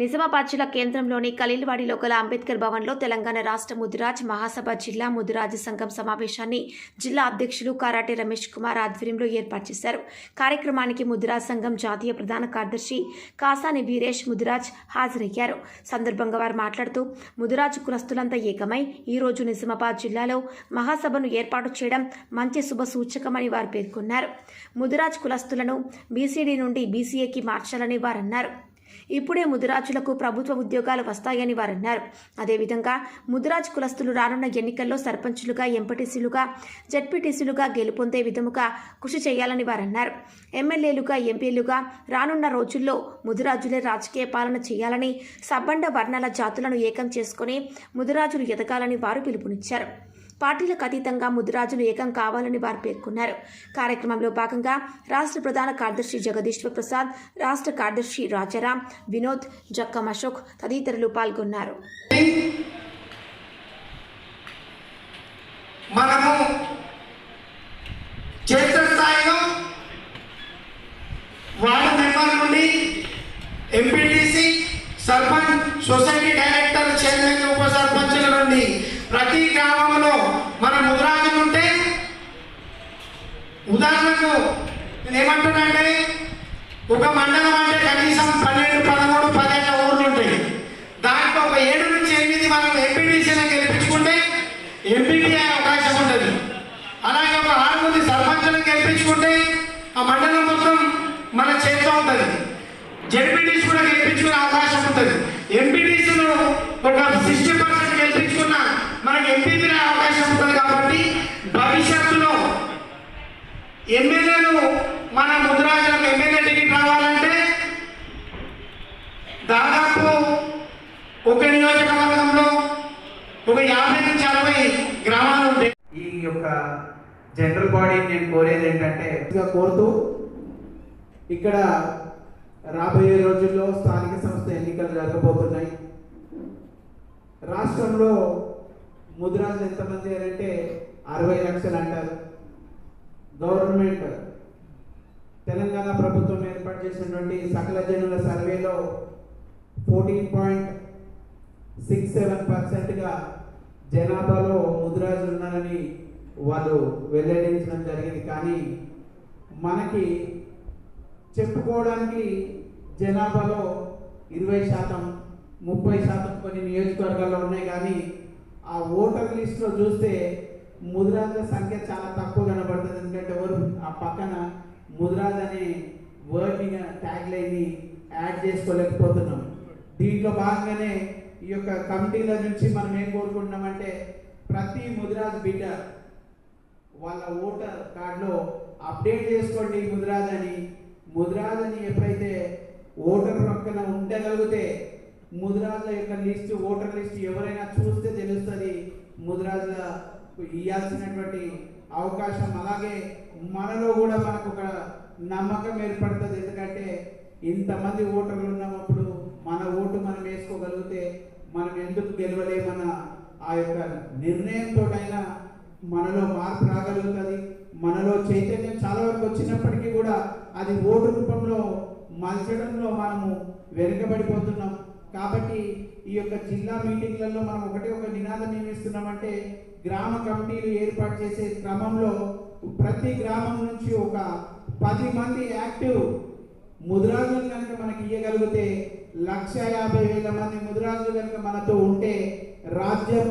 నిజామాబాద్ జిల్లా కేంద్రంలోని ఖలీల్వాడిలో గల అంబేద్కర్ భవన్లో తెలంగాణ రాష్ట్ర ముదిరాజ్ మహాసభ జిల్లా ముదిరాజ్ సంఘం సమావేశాన్ని జిల్లా అధ్యక్షులు కారాటే రమేష్ కుమార్ ఆధ్వర్యంలో ఏర్పాటు చేశారు. కార్యక్రమానికి ముదిరాజ్ సంఘం జాతీయ ప్రధాన కార్యదర్శి కాసాని వీరేష్ ముదిరాజ్ హాజరయ్యారు. సందర్భంగా వారు మాట్లాడుతూ ముదిరాజ్ కులస్తులంతా ఏకమై ఈ రోజు నిజామాబాద్ జిల్లాలో మహాసభను ఏర్పాటు చేయడం మంచి శుభ సూచకమని వారు పేర్కొన్నారు. ముదిరాజ్ కులస్తులను బీసీడీ నుండి బీసీఏకి మార్చాలని వారు అన్నారు ఇప్పుడే ముదిరాజులకు ప్రభుత్వ ఉద్యోగాలు వస్తాయని వారన్నారు. అదేవిధంగా ముదిరాజ్ కులస్తులు రానున్న ఎన్నికల్లో సర్పంచులుగా ఎంపీటీసీలుగా జడ్పీటీసీలుగా గెలుపొందే విధముగా కృషి చేయాలని వారన్నారు. ఎమ్మెల్యేలుగా ఎంపీలుగా రానున్న రోజుల్లో ముదిరాజులే రాజకీయ పాలన చేయాలని సబ్బండ వర్ణాల జాతులను ఏకం చేసుకుని ముదిరాజులు ఎదగాలని వారు పిలుపునిచ్చారు. పార్టీలకు అతీతంగా ముదిరాజులు ఏకం కావాలని వారు పేర్కొన్నారు. కార్యక్రమంలో భాగంగా రాష్ట్ర ప్రధాన కార్యదర్శి జగదీశ్వర్ ప్రసాద్ రాష్ట్ర కార్యదర్శి రాజారాం వినోద్ జక్కం అశోక్ తదితరులు పాల్గొన్నారు. మనము ప్రతి గ్రామంలో మన ముద్రాజులు ఉంటే ఉదాహరణకు నేను ఏమంటున్నానంటే ఒక మండలం అంటే కనీసం పన్నెండు పదమూడు పదిహేను ఊర్లు ఉంటాయి. దాంట్లో ఒక ఏడు నుంచి ఎనిమిది మనం ఎంపీటీసీని గెలిపించుకుంటే ఎంపీటీ అవకాశం ఉంటుంది అలాగే ఒక ఆరు మంది సర్పంచులను గెలిపించుకుంటే ఆ మండలం మొత్తం మన చేతిలో ఉంటుంది. జడ్పీటీసీ కూడా గెలిపించుకునే అవకాశం ఉంటుంది. ఎంపీడీసీలో ఒక సిక్స్టీ పర్సెంట్ గెలిపించుకున్న మనకి ఎంపీపీ అవకాశం ఉంటుంది కాబట్టి భవిష్యత్తులో ఎమ్మెల్యేలు మన ముద్రాజులకు ఎమ్మెల్యే టికెట్ రావాలంటే దాదాపు ఒక నియోజకవర్గంలో ఒక యాభై నుంచి అరవై గ్రామాలు ఉంటాయి ఈ యొక్క జనరల్ బాడీని నేను కోరేది ఏంటంటే కోరుతూ ఇక్కడ రాబోయే రోజుల్లో స్థానిక సంస్థ ఎన్నికలు జరగబోతున్నాయి. రాష్ట్రంలో ముద్రాజులు ఎంతమంది అంటే అరవై లక్షలు అంటారు. గవర్నమెంట్ తెలంగాణ ప్రభుత్వం ఏర్పాటు చేసినటువంటి సకల జనుల సర్వేలో ఫోర్టీన్ పాయింట్ సిక్స్ సెవెన్ పర్సెంట్గా జనాభాలో ముదిరాజులు ఉన్నారని వాళ్ళు వెల్లడించడం జరిగింది. కానీ మనకి చెప్పుకోవడానికి జనాభాలో ఇరవై శాతం ముప్పై శాతం కొన్ని నియోజకవర్గాల్లో ఉన్నాయి. కానీ ఆ ఓటర్ లిస్ట్లో చూస్తే ముదిరాజుల సంఖ్య చాలా తక్కువ కనబడుతుంది. ఎందుకంటే ఎవరు? ఆ పక్కన ముదిరాజ్ అనే వర్డ్ని ట్యాగ్ లైన్ని యాడ్ చేసుకోలేకపోతున్నాం. దీంట్లో భాగంగానే ఈ యొక్క కమిటీల నుంచి మనం ఏం కోరుకుంటున్నామంటే ప్రతి ముదిరాజ్ బిడ్డ వాళ్ళ ఓటర్ కార్డులో అప్డేట్ చేసుకోండి ముదిరాజ్ అని. ముదిరాజ్ అని ఎప్పుడైతే ఓటర్ పక్కన ఉండగలిగితే ముదిరాజుల యొక్క లిస్ట్ ఓటర్ లిస్ట్ ఎవరైనా చూస్తే తెలుస్తుంది ముదిరాజుల ఇవ్వాల్సినటువంటి అవకాశం అలాగే మనలో కూడా మనకు ఒక నమ్మకం ఏర్పడుతుంది. ఎందుకంటే ఇంతమంది ఓటర్లు ఉన్నప్పుడు మన ఓటు మనం వేసుకోగలిగితే మనం ఎందుకు గెలవలేమన్న ఆ యొక్క నిర్ణయంతోటైనా మనలో మార్పు రాగలుగుతుంది. మనలో చైతన్యం చాలా వరకు వచ్చినప్పటికీ కూడా అది ఓటు రూపంలో మలచడంలో మనము వెనుకబడిపోతున్నాం. కాబట్టి ఈ యొక్క జిల్లా మీటింగ్లలో మనం ఒకటే ఒక నినాదం ఏమిస్తున్నామంటే గ్రామ కమిటీలు ఏర్పాటు చేసే క్రమంలో ప్రతి గ్రామం నుంచి ఒక పది మంది యాక్టివ్ ముదిరాజులు కనుక మనకి ఇవ్వగలిగితే లక్ష యాభై వేల మంది ముదిరాజులు కనుక మనతో ఉంటే రాజ్యం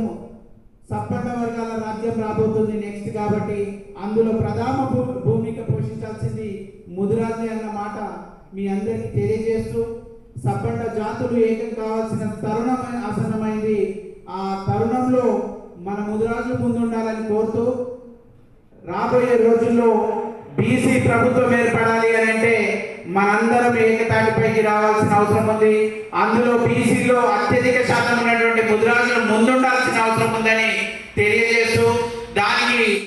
సప్పండ వర్గాల రాజ్యం రాబోతుంది నెక్స్ట్ కాబట్టి అందులో ప్రధాన భూమిక పోషించాల్సింది ముదిరాజే అన్న మాట మీ అందరికీ తెలియజేస్తూ సప్పండ జాతులు ఏకం కావాల్సిన తరుణమైన ఆసనమైంది ఆ తరుణంలో మన ముదిరాజులు ముందుండాలని కోరుతూ రాబోయే రోజుల్లో బీసీ ప్రభుత్వం ఏర్పడాలి అని అంటే మనందరం ఏకతాటిపైకి రావాల్సిన అవసరం ఉంది. అందులో బీసీలో అత్యధిక శాతం ఉన్నటువంటి ముద్రాజులు ముందుండాల్సిన అవసరం ఉందని తెలియజేస్తూ దానికి